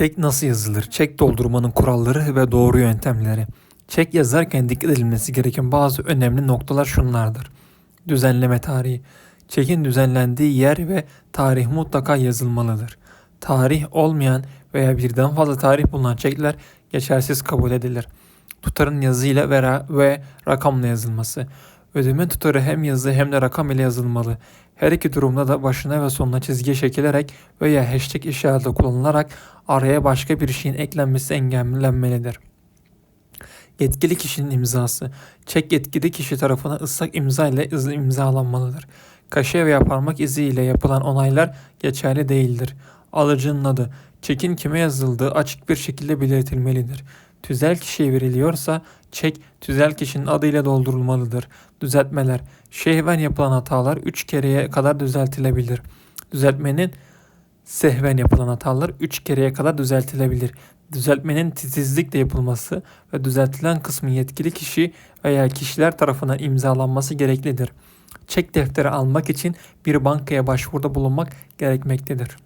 Çek nasıl yazılır? Çek doldurmanın kuralları ve doğru yöntemleri. Çek yazarken dikkat edilmesi gereken bazı önemli noktalar şunlardır. Düzenleme tarihi. Çekin düzenlendiği yer ve tarih mutlaka yazılmalıdır. Tarih olmayan veya birden fazla tarih bulunan çekler geçersiz kabul edilir. Tutarın yazıyla ve, ve rakamla yazılması. Ödeme tutarı hem yazı hem de rakam ile yazılmalı. Her iki durumda da başına ve sonuna çizgi çekilerek veya hashtag işareti kullanılarak araya başka bir şeyin eklenmesi engellenmelidir. Yetkili kişinin imzası. Çek yetkili kişi tarafından ıslak imza ile imzalanmalıdır. Kaşe veya parmak izi ile yapılan onaylar geçerli değildir. Alıcının adı. Çekin kime yazıldığı açık bir şekilde belirtilmelidir. Tüzel kişiye veriliyorsa çek tüzel kişinin adıyla doldurulmalıdır. Düzeltmeler. Şehven yapılan hatalar 3 kereye kadar düzeltilebilir. Düzeltmenin sehven yapılan hatalar 3 kereye kadar düzeltilebilir. Düzeltmenin titizlikle yapılması ve düzeltilen kısmın yetkili kişi veya kişiler tarafından imzalanması gereklidir. Çek defteri almak için bir bankaya başvuruda bulunmak gerekmektedir.